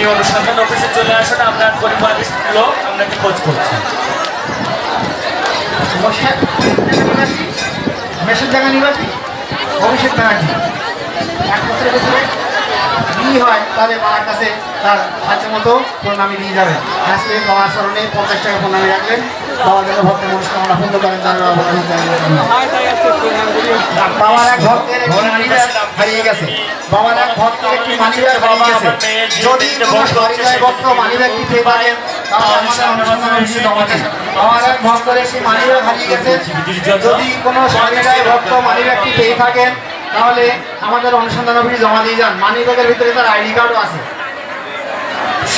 এই অনুসন্ধান অফিসে চলে আসুন আপনার পরিবারের লোক আপনাকে খোঁজ করছি। বসে মেসের জায়গা নিবাসী অভিষেক ব্যানার্জি। এক বছরের বছরে বিয়ে হয় তাহলে বাবার কাছে। তার হাতের মতো প্রণামী দিয়ে যাবেন। আজকে বাবার স্মরণে পঞ্চাশ টাকা প্রণামী রাখলেন। বাবার জন্য ভক্তের মনস্কামনা পূর্ণ করেন তার বাবার এক ভক্তের হারিয়ে গেছে। বাবার এক ভক্তের একটি মানিব্যাগ হারিয়ে গেছে। যদি কোনো সহৃদয় ভক্ত মানিব্যাগটি পেয়ে পারেন আমার এক ভক্তের একটি মানিব্যাগ হারিয়ে গেছে। যদি কোনো সহৃদয় ভক্ত মানিব্যাগটি পেয়ে থাকেন তাহলে আমাদের অনুসন্ধান অফিসে জমা দিয়ে যান। মানিব্যাগের ভিতরে তার আইডি কার্ডও আছে।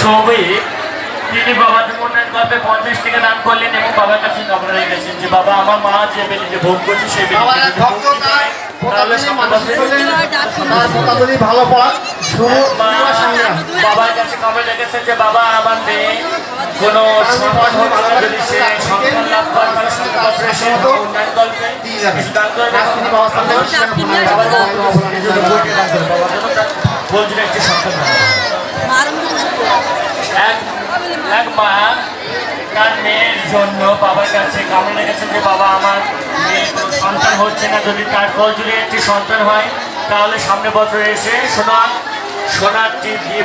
সৌভিক তিনি বাবার উন্নয়ন গল্পে পঞ্চাশ টাকা দান করলেন এবং বাবার কাছে কামনা রেখেছেন যে বাবা আমার মা যে বেদিতে ভোগ করছে সেই ভালো পড়া। বাবার কাছে কমেন্ট রেখেছে যে বাবা আমার মেয়ে কোনো যদি সে সন্তান লাভ করে তাহলে সামনে বছরে সে উন্নয়ন গল্পে দিয়ে যাবে। কিছু দান করে আজ তিনি বাবার সামনে সেখানে প্রণাম বাবার জানাবেন। বাবার অবদানের জন্য বইটি দান করবেন। বাবার জন্য তার বলছিল একটি সন্তান। হবে। এক এক মা তার মেয়ের জন্য বাবার কাছে যে বাবা আমার সন্তান হচ্ছে না? যদি তার সন্তান হয়, তাহলে সামনে বছর এসে সোনার সোনার টিপ দিয়ে